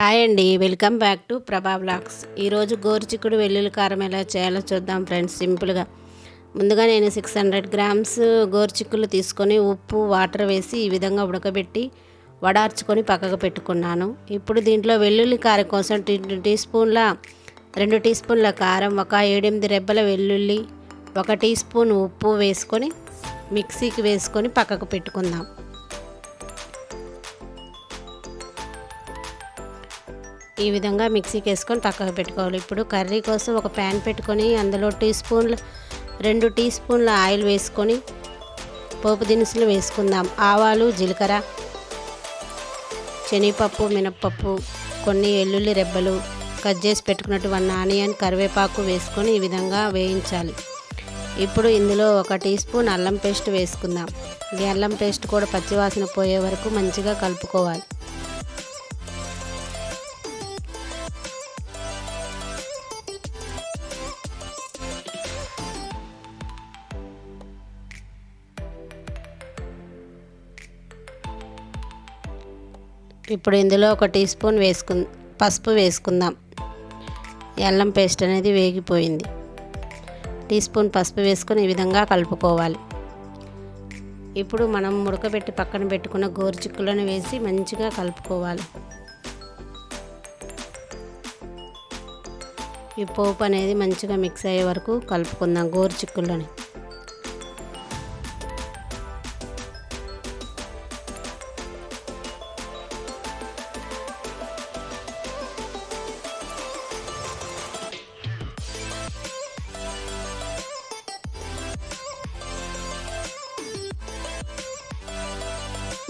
Hi అండి. Welcome back to Prabha blogs ఈరోజు గోరుచిక్కుడు వెల్లుల్లి కారం ఎలా చేయాలో చూద్దాం ఫ్రెండ్స్ సింపుల్గా ముందుగా నేను సిక్స్ హండ్రెడ్ గ్రామ్స్ గోరుచిక్కులు తీసుకొని ఉప్పు వాటర్ వేసి ఈ విధంగా ఉడకబెట్టి వడార్చుకొని పక్కకు పెట్టుకున్నాను. ఇప్పుడు దీంట్లో వెల్లుల్లి కారం కోసం టీ టీ స్పూన్ల రెండు టీ స్పూన్ల కారం ఒక ఏడెనిమిది రెబ్బల వెల్లుల్లి ఒక టీ స్పూన్ ఉప్పు వేసుకొని మిక్సీకి వేసుకొని పక్కకు పెట్టుకుందాం. ఈ విధంగా మిక్సీకి వేసుకొని పక్కకు పెట్టుకోవాలి. ఇప్పుడు కర్రీ కోసం ఒక ప్యాన్ పెట్టుకొని అందులో టీ స్పూన్లు రెండు టీ స్పూన్ల ఆయిల్ వేసుకొని పోపు దినుసులు వేసుకుందాం. ఆవాలు జీలకర్ర శనగపప్పు మినప్పప్పు కొన్ని ఎల్లుల్లి రెబ్బలు కట్ చేసి పెట్టుకున్నటువంటి ఆనియన్ కరివేపాకు వేసుకొని ఈ విధంగా వేయించాలి. ఇప్పుడు ఇందులో ఒక టీ స్పూన్ అల్లం పేస్ట్ వేసుకుందాం. ఈ అల్లం పేస్ట్ కూడా పచ్చివాసన పోయే వరకు మంచిగా కలుపుకోవాలి. ఇప్పుడు ఇందులో ఒక టీ స్పూన్ వేసుకు పసుపు వేసుకుందాం. అల్లం పేస్ట్ అనేది వేగిపోయింది. టీ స్పూన్ పసుపు వేసుకొని ఈ విధంగా కలుపుకోవాలి. ఇప్పుడు మనం ఉడకబెట్టి పక్కన పెట్టుకున్న గోరుచిక్కులను వేసి మంచిగా కలుపుకోవాలి. ఈ పోపు అనేది మంచిగా మిక్స్ అయ్యే వరకు కలుపుకుందాం గోరుచిక్కులని.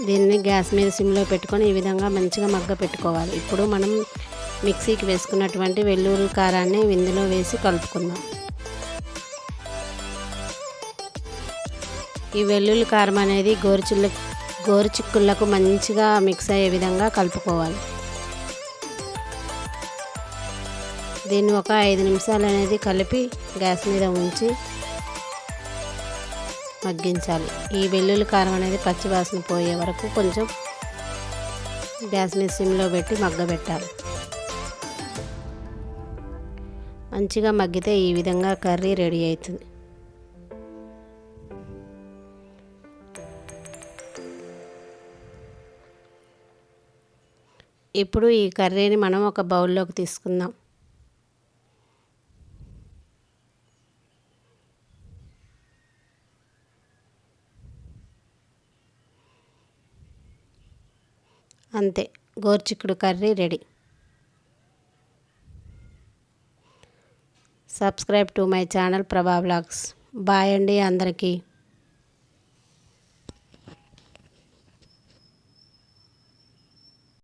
దీన్ని గ్యాస్ మీద సిమ్లో పెట్టుకొని ఈ విధంగా మంచిగా మగ్గ పెట్టుకోవాలి. ఇప్పుడు మనం మిక్సీకి వేసుకున్నటువంటి వెల్లుల్లి కారాన్ని ఇందులో వేసి కలుపుకుందాం. ఈ వెల్లుల్లి కారం అనేది గోరుచిల్ల గోరుచిక్కులకు మంచిగా మిక్స్ అయ్యే విధంగా కలుపుకోవాలి. దీన్ని ఒక ఐదు నిమిషాలు అనేది కలిపి గ్యాస్ మీద ఉంచి మగ్గించాలి. ఈ వెల్లుల్లి కారం అనేది పచ్చి వాసన పోయే వరకు కొంచెం గ్యాస్ని సిమ్లో పెట్టి మగ్గబెట్టాలి. మంచిగా మగ్గితే ఈ విధంగా కర్రీ రెడీ అవుతుంది. ఇప్పుడు ఈ కర్రీని మనం ఒక బౌల్లోకి తీసుకుందాం. అంతే. గోర్చిక్కుడు curry ready. Subscribe to my channel Prabha blogs bye అండి అందరికీ.